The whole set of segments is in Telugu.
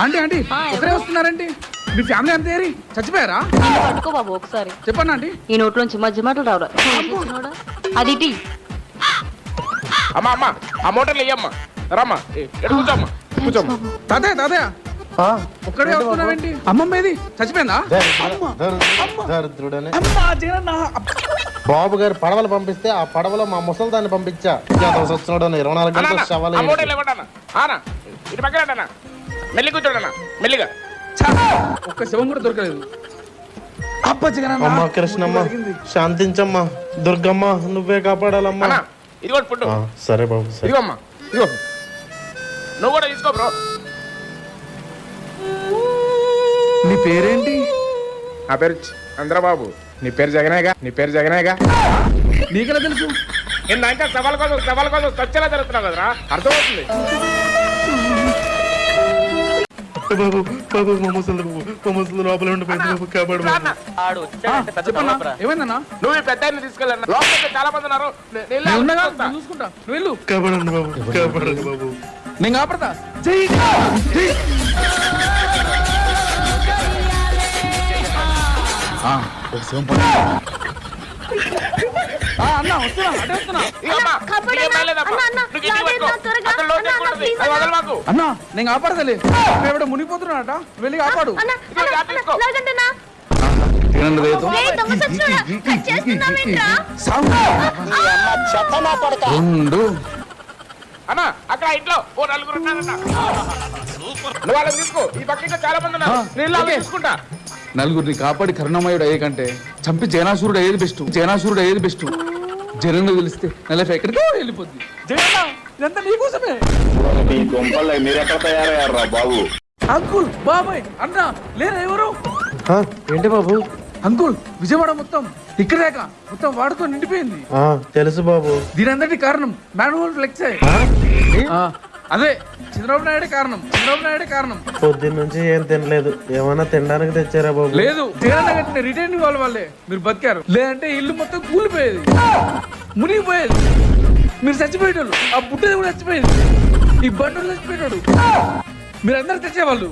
Aunty aunty? ఒకరే వస్తున్నారండి మీ ఫ్యామిలీ అంతా ఏరి? చచ్చిపోయారా? పట్టుకో బాబు ఒకసారి. చెప్పండి ఆంటీ. ఈ నోట్లోంచి మధ్య మాటలు రావరా? అది టీ. అమ్మా అమ్మా ఆ మోటార్లు ఇయ్యమ్మా రమ్మా ఎక్కడ కూర్చోమ్మా? కూర్చోమ్మా. తాతయ్య తాతయ్య. ఒక్కడే వస్తున్నావేంటి? అమ్మమ్మ ఏది? చచ్చిపోయిందా. దరిద్రుడనే అమ్మా బాబు గారు పడవలు పంపిస్తే ఆ పడవలో మా ముసలిదాన్ని పంపించా. వస్తున్నాడు ఇరవై నాలుగు అన్నా, గంటలు మెల్లి కూర్చోండి అన్న మెల్లిగా. ఒక్క శవం కూడా దొరకలేదు. అమ్మ కృష్ణమ్మ శాంతించమ్మా. దుర్గమ్మ నువ్వే కాపాడాలమ్మా. అన్న ఇది కూడా ఫుడ్ సరే బాబు సరే. ఇదిగో అమ్మా ఇదిగో నువ్వు కూడా తీసుకో బ్రో. నీ పేరేంటి? నా పేరు చంద్రబాబు. నీ పేరు జగనేగా నీ పేరు జగనేగా. నీకెలా తెలుసు? నేను ఇంకా సవాల్ కోసం సవాల్ కోసం స్వచ్ఛలా జరుగుతున్నావు కదరా? అర్థమవుతుంది. బాబు బాబు మా ముసలి బాబు మా ముసలి లోపల ఉండిపోయింది బాబు కాపాడు బాబు. ఆడు వచ్చాడంటే పెద్ద చెప్పన్నా. ఏమైందన్నా? నువ్వు ఈ పెద్ద ఆయన్ని తీసుకెళ్ళన్నా. లోపలికి చాలా మంది ఉన్నారు. నే- నేను నేను ఉన్నాగా? వస్తా. నేను చూసుకుంటా. నువ్వు వెళ్ళు. కాపాడండి బాబు కాపాడండి బాబు. నేను కాపాడతా. జై జై ఆ, ఒక శవం. ఆ, అన్న వస్తున్నా అటే వస్తున్నా. నేను కాపాడతలే. ఎవడో మునిగిపోతున్నాడట? వెళ్ళి కాపాడు. అన్న అక్కడ ఇంట్లో ఓ నలుగురు ఉన్నారన్న వాళ్ళని తీసుకో. ఈ పక్క ఇంకా చాలా మంది ఉన్నారు. నేను. తీసుకుంటా. నలుగురిని కాపాడి కరుణమయుడు అయ్యే కంటే చంపి జనాసురుడు అయ్యేది బెస్ట్. జనాసురుడు అయ్యేది బెస్ట్. జనం తెలిస్తే నెలఫ్ ఎక్కడికో వెళ్ళిపోద్ది. జగన్న ఇదంతా నీకోసమే మీ గుంపల్లో మీరెక్కడ తయారయ్యారా బాబు? అంకుల్ బాబాయ్ అన్న లేరా ఎవరు? ఆ, ఏంటి బాబు? అంకుల్ విజయవాడ మొత్తం ఇక్కడేక మొత్తం వాడుతో నిండిపోయింది. ఆ, తెలుసు బాబు. దీనంతటి కారణం మాన్యువల్ ఫ్లెక్సే ఆ, అదే చంద్రబాబు నాయుడే కారణం చంద్రబాబు నాయుడే కారణం. పొద్దున్న నుంచి ఏం తినలేదు. ఏమన్నా తినడానికి తెచ్చారా బాబు? లేదు జగన్ కట్టిన రిటైర్నింగ్ వాళ్ళ. మీరు బతికారు. లేదంటే ఇల్లు మొత్తం కూలిపోయేది. మునిగిపోయేది. మీరు చచ్చిపోయేటోళ్ళు. ఆ బుట్టది కూడా చచ్చిపోయేది. ఈ బండ్లు చచ్చిపోయేటోడు. మీరందరూ తెచ్చేవాళ్ళు.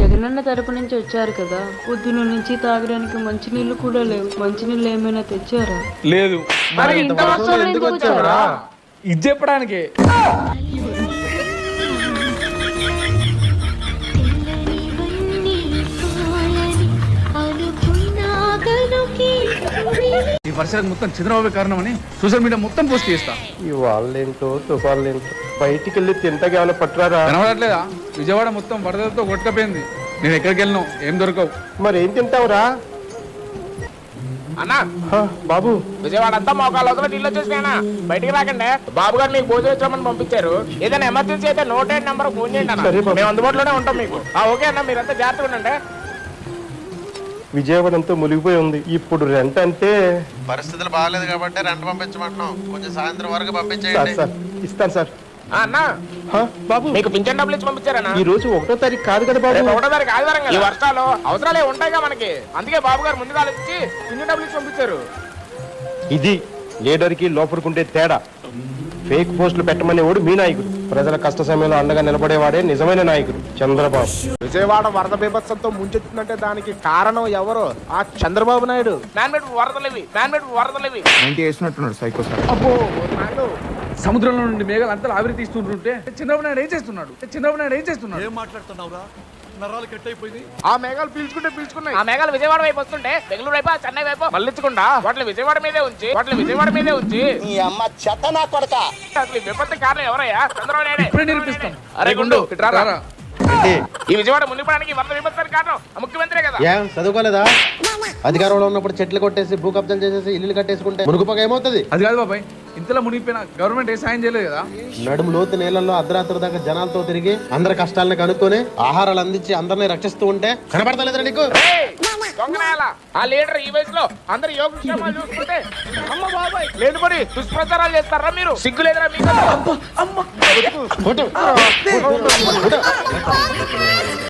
జగనన్న తరపు నుంచి వచ్చారు కదా. పొద్దున నుంచి తాగడానికి మంచినీళ్ళు కూడా లేవు. మంచినీళ్ళు ఏమైనా తెచ్చారా? లేదు. మరి ఇంత వర్షంలో ఎందుకు? ఇది చెప్పడానికే. వర్షాలకు మొత్తం చంద్రబాబు కారణమని సోషల్ మీడియా మొత్తం పోస్ట్ చేస్తా. ఈ వాళ్ళేంటో తుఫాన్లేంటో? బయటికి వెళ్ళి తింటకి ఏమైనా పట్టురారా? కనబడట్లేదా? విజయవాడ మొత్తం వరదలతో కొట్టుకపోయింది. నేను ఎక్కడికి వెళ్ళను? ఏం దొరకవు. మరి ఏం తింటావురా? అన్న! బాబు. విజయవాడ అంతా మోకాలు వదల నీళ్ళు వచ్చేసినా బయటికి రాకండి. బాబు గారు మీకు భోజనం వచ్చామని పంపించారు. ఏదైనా ఎమర్జెన్సీ అయితే నోట్ ఎయిట్ నెంబర్ ఫోన్ చేయండి అన్న. సరే బాబు. మేము అందుబాటులోనే ఉంటాం మీకు. ఆ, ఓకే అన్న మీరంతా జాగ్రత్తగా ఉండండి. విజయవాడ అంతా మునిగిపోయి ఉంది. ఇప్పుడు రెంట్ అంటే పరిస్థితులు బాగాలేదు కాబట్టి రెంట్ పంపించమంటున్నాం. కొంచెం సాయంత్రం వరకు సార్ పంపించేయండి. సార్ ఇస్తాను సార్. ఆ, అన్న. హా, బాబు. మీకు పింఛన్ డబ్బులు ఇచ్చి పంపించారన్నా ఈ రోజు ఒకటో తారీఖు కాదు కదా బాబు. రేపు ఒకటో తారీఖు ఆదివారం కదా. ఈ వర్షాలు అవసరాలే ఉంటాయిగా మనకి. అందుకే బాబు గారు ముందుగా ఆలోచించి పింఛన్ డబ్బులు ఇచ్చి పంపించారు. ఇది లీడర్కి లోపడుకుంటే తేడా. ఫేక్ పోస్టులు పెట్టమనేవాడు మీ నాయకుడు. ప్రజల కష్ట సమయంలో అండగా నిలబడేవాడే నిజమైన నాయకుడు చంద్రబాబు. విజయవాడ వరద బీభత్సంతో ముంచెత్తుందంటే దానికి కారణం ఎవరు? ఆ చంద్రబాబు నాయుడు. మ్యాన్మేడ్ వరదలేవి మ్యాన్మేడ్ వరదలేవి అబ్బో నాయుడు సముద్రంలో నుండి మేఘాలు అంతా ఆవిరి తీస్తుంటుంటే చంద్రబాబు నాయుడు ఏం చేస్తున్నాడు? చంద్రబాబు నాయుడు ఏం చేస్తున్నాడు? ఆ మేఘాలు పీల్చుకుంటే పీల్చుకున్నాయి. ఆ మేఘాలు విజయవాడ వైపు వస్తుంటే బెంగళూరు వైపు చెన్నై వైపు మళ్ళించకుండా వాటిని విజయవాడ మీదే ఉంచి వాటిని విజయవాడ మీదే ఉంచి. అసలు ఈ విపత్తు కారణం ఎవరయ్యా? చంద్రబాబు నాయుడే. ఇప్పుడే నిరూపిస్తాం. అరే గుండు. రారా. ఈ విజయవాడ మునిగిపోవడానికి వరద విపత్తానికి కారణం ఆ ముఖ్యమంత్రే కదా. ఏ? చదువుకోలేదా? అధికారంలో ఉన్నప్పుడు చెట్లు కొట్టేసి భూ కబ్జాలు చేసేసి ఇల్లు కట్టేసుకుంటే మురుగుపగ ఏమవుతుంది? అది కాదు బాబాయ్ ఇంతలో మునిగిపోయిన గవర్నమెంట్ ఏ సాయం చేయలేదు కదా. నడుము లోతు నీళ్ళల్లో అర్ధరాత్రి దాకా జనాలతో తిరిగి అందరి కష్టాలను కనుక్కొని ఆహారాలు అందించి అందరిని రక్షిస్తూ ఉంటే కనబడతలేదురా నీకు? దొంగనాయాల. ఆ లీడర్ ఈ వయసులో అందరు యోగక్షేమాలు చూసుకుంటే అమ్మ బాబాయ్. లేదు మరి దుష్ప్రచారాలు చేస్తారా మీరు? సిగ్గు లేదురా మీకు.